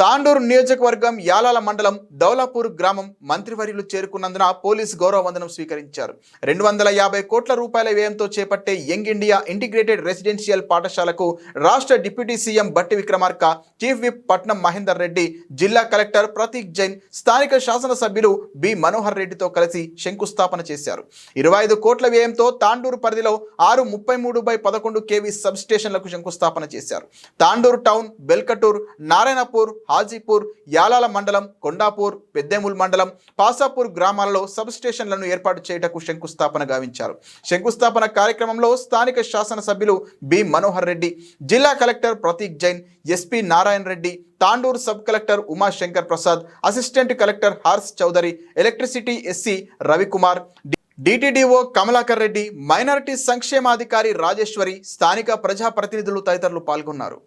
తాండూరు నియోజకవర్గం యాలాల మండలం దౌలాపూర్ గ్రామం మంత్రివర్యులు చేరుకున్నందున పోలీస్ గౌరవ వందనం స్వీకరించారు. రెండు వందల యాభై కోట్ల రూపాయల వ్యయంతో చేపట్టే యంగ్ ఇండియా ఇంటిగ్రేటెడ్ రెసిడెన్షియల్ పాఠశాలకు రాష్ట్ర డిప్యూటీ సీఎం బట్టి విక్రమార్క చీఫ్ విప్ పట్నం మహేందర్ రెడ్డి జిల్లా కలెక్టర్ ప్రతీక్ జైన్ స్థానిక శాసనసభ్యులు బి మనోహర్ రెడ్డితో కలిసి శంకుస్థాపన చేశారు. ఇరవై ఐదు కోట్ల వ్యయంతో తాండూరు పరిధిలో ఆరు ముప్పై మూడు బై పదకొండు కేవీ సబ్ స్టేషన్లకు శంకుస్థాపన చేశారు. తాండూరు టౌన్ బెల్కటూర్ నారాయణపూర్ హాజీపూర్ యాలాల మండలం కొండాపూర్ పెద్దేముల్ మండలం పాసాపూర్ గ్రామాలలో సబ్ స్టేషన్లను ఏర్పాటు చేయుటకు శంకుస్థాపన గావించారు. శంకుస్థాపన కార్యక్రమంలో స్థానిక శాసనసభ్యులు బి. మనోహర్ రెడ్డి జిల్లా collector Prateek Jain SP Narayana Reddy Tandur sub collector Umashankar Prasad assistant collector Harsh Chaudhary electricity SC Ravikumar DTDO Kamalakar Reddy minority సంక్షేమాధికారి Rajeshwari స్థానిక ప్రజాప్రతినిధులు తదితరులు పాల్గొన్నారు.